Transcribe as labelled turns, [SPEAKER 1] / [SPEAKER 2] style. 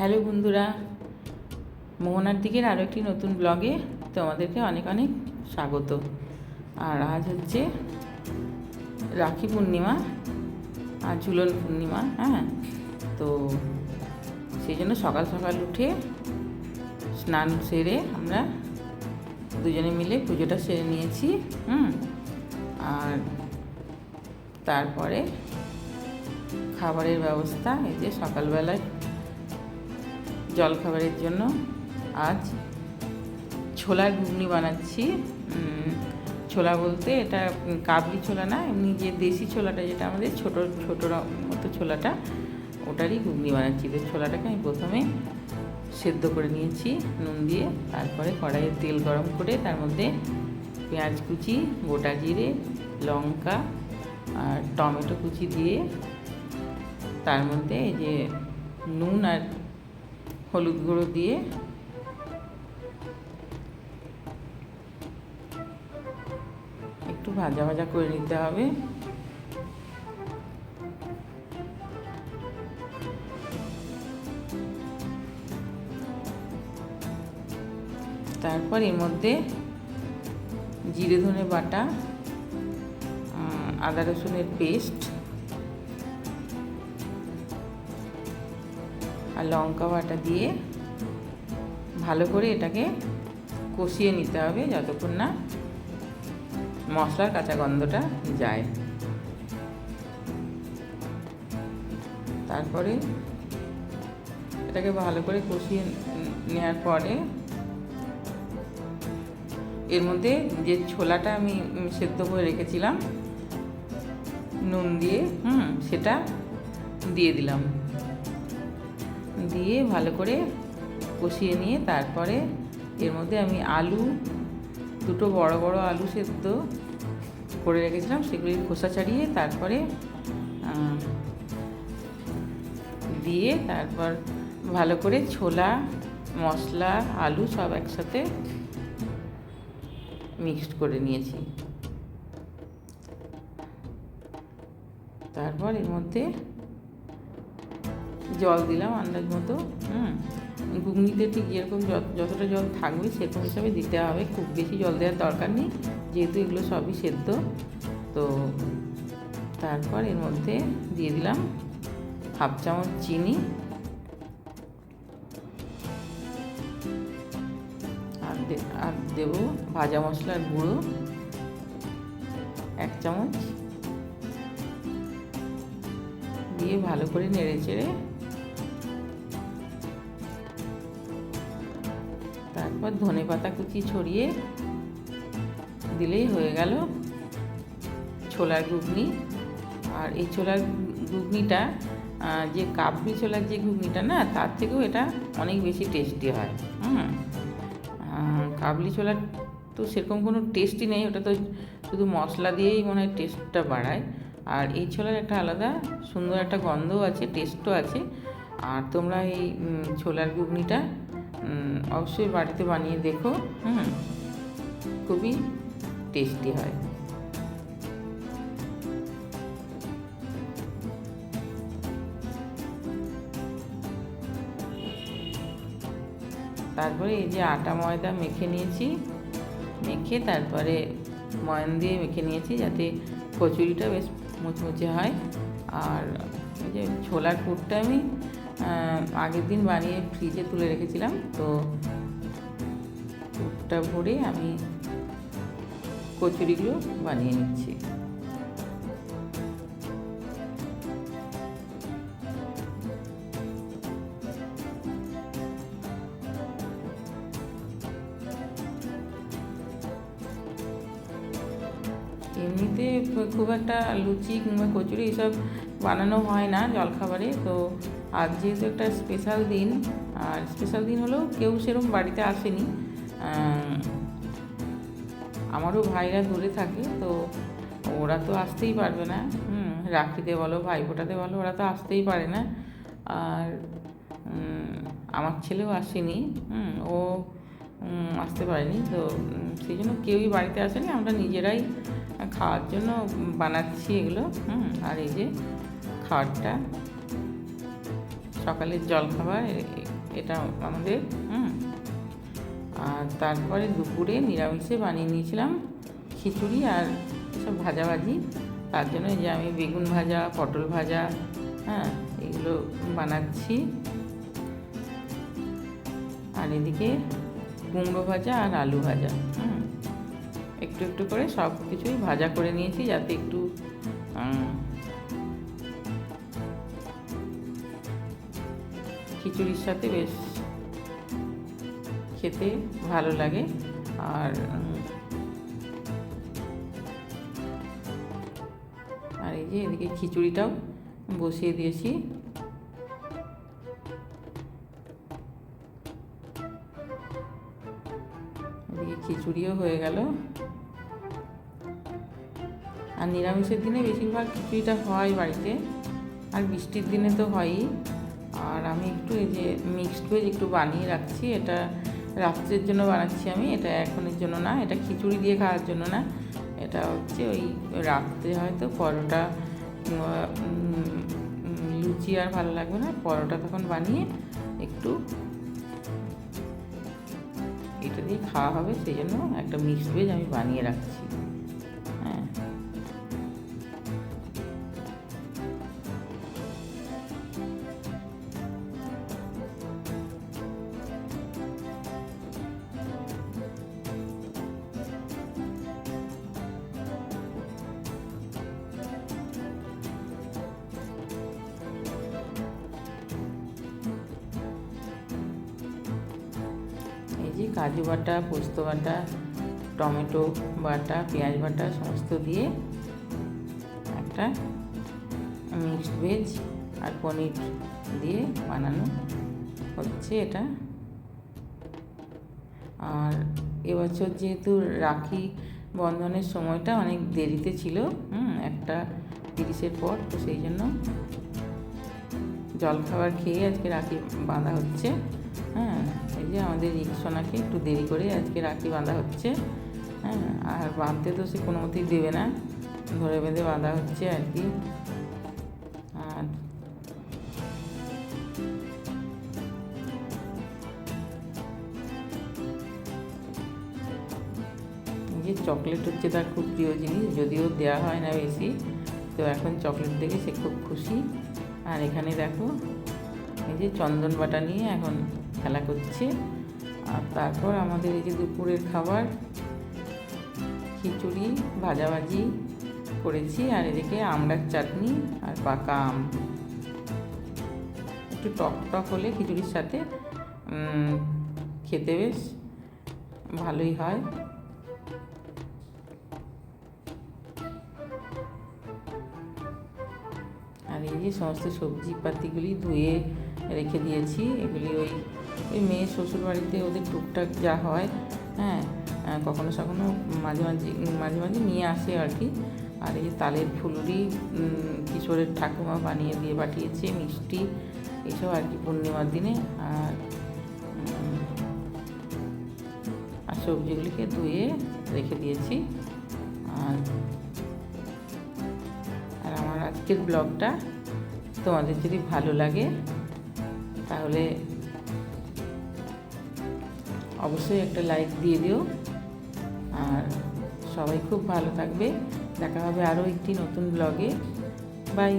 [SPEAKER 1] Hello বন্ধুরা, মোহনার দিকের আরও একটি নতুন ব্লগে তোমাদেরকে অনেক অনেক স্বাগত। আর আজ হচ্ছে রাখি পূর্ণিমা আর ঝুলন পূর্ণিমা হ্যাঁ? তো সেই জন্য সকাল সকাল উঠে স্নান সেরে আমরা দুজনে মিলে পুজোটা সেরে নিয়েছি, হুম? আর তারপরে খাবারের ব্যবস্থা, এই যে সকালবেলায় জলখাবারের জন্য আজ ছোলার ঘুগনি বানাচ্ছি। ছোলা বলতে এটা কাবলি ছোলা না, এমনি যে দেশি ছোলাটা যেটা আমাদের ছোটো ছোটো মতো ছোলাটা, ওটারই ঘুগনি বানাচ্ছি। তো ছোলাটাকে আমি প্রথমে সেদ্ধ করে নিয়েছি, নুন দিয়ে, তারপরে কড়াইয়ে তেল গরম করে তার মধ্যে পেঁয়াজ কুচি, গোটা জিরে, লঙ্কা আর টমেটো কুচি দিয়ে তার মধ্যে এই যে নুন আর হলুদ গুঁড়ো দিয়ে একটু ভাজা ভাজা করে নিতে হবে। তারপর এর মধ্যে জিরে ধনে বাটা আদা রসুনের পেস্ট লঙ্কা বাটা দিয়ে ভালো করে এটাকে কষিয়ে নিতে হবে যতক্ষণ না মশলার কাঁচা গন্ধটা যায়। তারপরে এটাকে ভালো করে কষিয়ে নেওয়ার পরে এর মধ্যে যে ছোলাটা আমি সেদ্ধ করে রেখেছিলাম, নুন দিয়ে, হুম, সেটা দিয়ে দিলাম। দিয়ে ভালো করে কষিয়ে নিয়ে তারপরে এর মধ্যে আমি আলু, দুটো বড় বড় আলু সেদ্ধ করে রেখেছিলাম, সেগুলি খোসা ছাড়িয়ে তারপরে দিয়ে তারপর ভালো করে ছোলা, মশলা, আলু সব একসাথে মিক্সড করে নিয়েছি। তারপর এর মধ্যে জল দিলাম আন্দাজ মতো, হুম। ঘুগনিতে ঠিক যেরকম যত- যতটা জল থাকবে সেরকম হিসাবে দিতে হবে, খুব বেশি জল দেওয়ার দরকার নেই, যেহেতু এগুলো সবই সেদ্ধ। তো তারপর এর মধ্যে দিয়ে দিলাম হাফ চামচ চিনি। আর আর দেবো ভাজা মশলার গুঁড়ো, এক চামচ। দিয়ে ভালো করে নেড়ে চেড়ে তারপর ধনে পাতা কুচি ছড়িয়ে দিলেই হয়ে গেল ছোলার ঘুগনি। আর এই ছোলার ঘুগনিটা যে কাবলি ছোলার যে ঘুগনিটা না, তার থেকেও এটা অনেক বেশি টেস্টি হয়। হুম? কাবলি ছোলার তো সেরকম কোনো টেস্টই নেই, ওটা তো শুধু মশলা দিয়েই মনে হয় টেস্টটা বাড়ায়। আর এই ছোলার একটা আলাদা সুন্দর একটা গন্ধও আছে টেস্টও আছে। আর তোমরা এই ছোলার ঘুগনিটা অবশ্যই বাড়িতে বানিয়ে দেখো, হুম, খুবই টেস্টি হয়। তারপরে এই যে আটা ময়দা মেখে নিয়েছি, মেখে তারপরে ময়ান দিয়ে মেখে নিয়েছি যাতে কচুরিটা বেশ মুচমুচে হয়। আর এই যে ছোলার পুরটা আমি আগের দিন বানিয়ে ফ্রিজে তুলে রেখেছিলাম, তো পুরটা ভরে আমি কচুরিগুলো বানিয়ে নিচ্ছি। এমনিতে খুব একটা লুচি কিংবা কচুরি এসব বানানো হয় না জলখাবারে, তো আজ যেহেতু একটা স্পেশাল দিন, আর স্পেশাল দিন হলেও কেউ সেরকম বাড়িতে আসেনি। আমারও ভাইরা দূরে থাকে, তো ওরা তো আসতেই পারবে না। হুম, রাখিতে বলো, ভাইফোঁটাতে বলো, ওরা তো আসতেই পারে না। আর আমার ছেলেও আসেনি। হুম, ও আসতে পারেনি। তো সেই জন্য কেউই বাড়িতে আসেনি। আমরা নিজেরাই খাওয়ার জন্য বানাচ্ছি এগুলো। হুম, আর এই যে খাবারটা সকালের জলখাবার এটা আমাদের, হুম। আর তারপরে দুপুরে নিরামিষে বানিয়ে নিয়েছিলাম খিচুড়ি আর সব ভাজাভাজি। তার জন্য যে আমি বেগুন ভাজা, পটল ভাজা হ্যাঁ এগুলো বানাচ্ছি। আর এদিকে কুমড়ো ভাজা আর আলু ভাজা, হুম। একটু একটু করে সব কিছুই ভাজা করে নিয়েছি যাতে একটু খিচুড়ির সাথে বেশ খেতে ভালো লাগে। আর আর এই যে এদিকে খিচুড়িটাও বসিয়ে দিয়েছি। এদিকে খিচুড়িও হয়ে গেল। আর নিরামিষের দিনে বেশিরভাগ খিচুড়িটা হয় বাড়িতে, আর বৃষ্টির দিনে তো হয়ই। আর আমি একটু এই যে মিক্সড ভেজ একটু বানিয়ে রাখছি। এটা রাত্রের জন্য বানাচ্ছি আমি। এটা এখনের জন্য না, এটা খিচুড়ি দিয়ে খাওয়ার জন্য না। এটা হচ্ছে ওই রাত্রে হয়তো পরোটা লুচি আর ভালো লাগবে না। পরোটা তখন বানিয়ে একটু এটা দিয়ে খাওয়া হবে। সেই জন্য একটা মিক্সড ভেজ আমি বানিয়ে রাখছি। যে কাজু বাটা, পোস্ত বাটা, টমেটো বাটা, পেঁয়াজ বাটা, সমস্ত দিয়ে একটা মিক্সড ভেজ আর পনির দিয়ে বানানো হচ্ছে এটা। আর এবছর যেহেতু রাখি বন্ধনের সময়টা অনেক দেরিতে ছিল, হুম, একটা তিরিশের পর, তো সেই জন্য জলখাবার খেয়ে আজকে রাখি বাঁধা হচ্ছে। হ্যাঁ এই যে আমাদের রিক্সোনাকে একটু দেরি করে আজকে রাখি বাঁধা হচ্ছে। হ্যাঁ আর বাঁধতে তো সে কোনো মতেই দেবে না। ধরে বেঁধে বাঁধা হচ্ছে আর কি। আর যে চকলেট হচ্ছে তার খুব প্রিয় জিনিস, যদিও দেওয়া হয় না বেশি, তো এখন চকলেট দেখে সে খুব খুশি। আর এখানে দেখো, এই যে চন্দন বাটা নিয়ে এখন খেলা করছে। আর তারপর আমাদের এই যে দুপুরের খাবার, খিচুড়ি, ভাজাভাজি করেছি। আর এদিকে আমড়ার চাটনি আর পাকা আম। একটু টক টক হলে খিচুড়ির সাথে খেতে বেশ ভালোই হয়। আর এই যে সমস্ত সবজি পাতিগুলি ধুয়ে রেখে দিয়েছি, এগুলি ওই ওই মেয়ে শ্বশুর বাড়িতে ওদের টুকটাক যা হয় হ্যাঁ কখনো সখনো মাঝে মাঝে মাঝে মাঝে নিয়ে আসে আর কি। আর এই তালের ফুলুরি কিশোরের ঠাকুমা বানিয়ে দিয়ে পাঠিয়েছে, মিষ্টি, এসব আর কি পূর্ণিমার দিনে। আর আর সবজিগুলিকে ধুয়ে রেখে দিয়েছি। আর আর আমার আজকের ব্লগটা তোমাদের যদি ভালো লাগে, তাহলে অবশ্যই একটা লাইক দিয়ে দিও। আর সবাই খুব ভালো থাকবে। দেখা হবে আরও একটি নতুন ব্লগে বাই